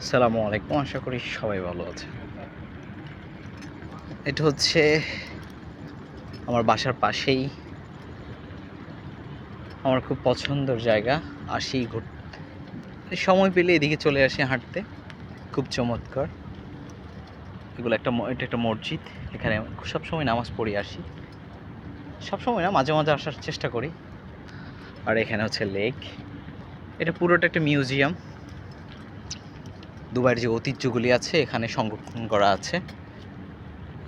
আসসালামু আলাইকুম, আশা করি সবাই ভালো আছে এটা হচ্ছে আমার বাসার পাশেই। আমার খুব পছন্দের জায়গা, আসি ঘুরতে সময় পেলে এদিকে চলে আসি হাঁটতে। খুব চমৎকার। এগুলো একটা এটা একটা মসজিদ, এখানে সবসময় নামাজ পড়ে, আসি। সবসময় না, মাঝে মাঝে আসার চেষ্টা করি। আর এখানে হচ্ছে লেক। এটা পুরোটা একটা মিউজিয়াম। দুবাইয়ের যে ঐতিহ্যগুলি আছে, এখানে সংরক্ষণ করা আছে।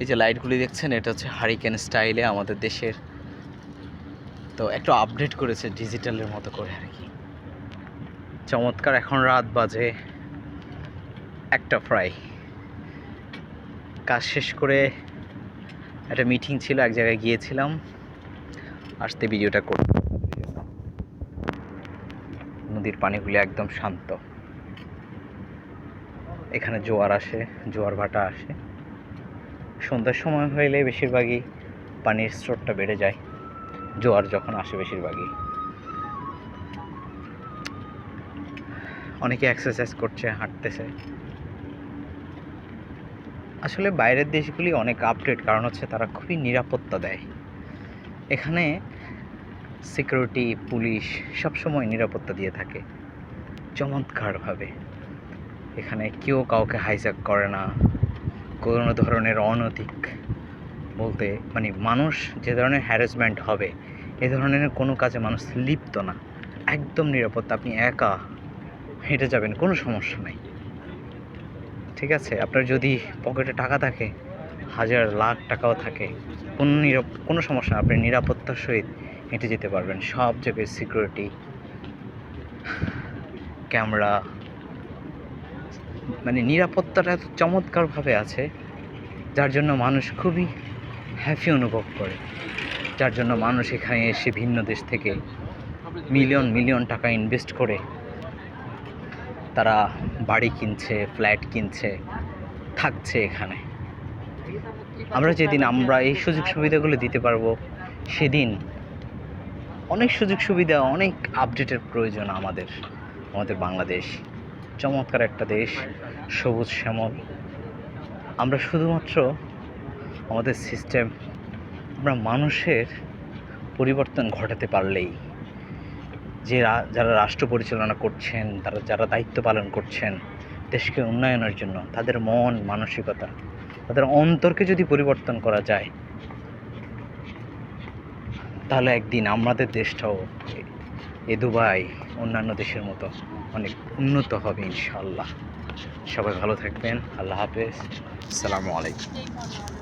এই যে লাইটগুলি দেখছেন, এটা হচ্ছে হারিকেন স্টাইলে আমাদের দেশের। তো একটু আপডেট করেছে ডিজিটালের মতো করে আর কি। চমৎকার, এখন রাত বাজে একটা প্রায়। কাজ শেষ করে একটা মিটিং ছিল, এক জায়গায় গিয়েছিলাম। আসতে ভিডিওটা করতে। নদীর পানিগুলি একদম শান্ত। এখানে জোয়ার আসে, জোয়ার ভাটা আসে। সন্ধ্যার সময় হইলে বেশিরভাগই পানির স্রোতটা বেড়ে যায়। জোয়ার যখন আসে বেশিরভাগই। অনেকে এক্সারসাইজ করছে, হাঁটতেছে। আসলে বাইরের দেশগুলি অনেক আপডেট কারণ হচ্ছে তারা খুবই নিরাপত্তা দেয়। এখানে সিকিউরিটি পুলিশ সবসময় নিরাপত্তা দিয়ে থাকে, চমৎকারভাবে। এখানে কেউ কাউকে হাইজ্যাক করে না। কোনো ধরনের অনৈতিক বলতে মানে মানুষ যে ধরনের হ্যারাসমেন্ট হবে, এ ধরনের কোনো কাজে মানুষ লিপ্ত না। একদম নিরাপত্তা আপনি একা হেঁটে যাবেন, কোনো সমস্যা নেই। ঠিক আছে? আপনার যদি পকেটে টাকা থাকে, হাজার, লাখ টাকাও থাকে, কোনো নিরাপ, কোনো সমস্যা আপনি নিরাপত্তার সহিত হেঁটে যেতে পারবেন। সব জায়গায় সিকিউরিটি ক্যামেরা মানে নিরাপত্তাটা এত চমৎকারভাবে আছে, যার জন্য মানুষ খুবই হ্যাপি অনুভব করে। যার জন্য মানুষ এখানে এসে ভিন্ন দেশ থেকে মিলিয়ন মিলিয়ন টাকা ইনভেস্ট করে। তারা বাড়ি কিনছে ফ্ল্যাট কিনছে, থাকছে এখানে। আমরা যেদিন আমরা এই সুযোগ সুবিধাগুলো দিতে পারব, সেদিন অনেক সুযোগ সুবিধা, অনেক আপডেটের প্রয়োজন আমাদের আমাদের বাংলাদেশ। চমৎকার একটা দেশ। সবুজ শ্যামল। আমরা শুধুমাত্র আমাদের সিস্টেম আমরা মানুষের পরিবর্তন ঘটাতে পারলেই। যে যারা রাষ্ট্র পরিচালনা করছেন, তারা, যারা দায়িত্ব পালন করছেন, দেশকে উন্নয়নের জন্য, তাদের মন, মানসিকতা, তাদের অন্তরকে যদি পরিবর্তন করা যায়, তাহলে একদিন আমাদের দেশটাও এ- দুবাই অন্যান্য দেশের মতো অনেক উন্নত হবে ইনশাল্লাহ সবাই ভালো থাকবেন। আল্লাহ হাফেজ। আসসালামু আলাইকুম।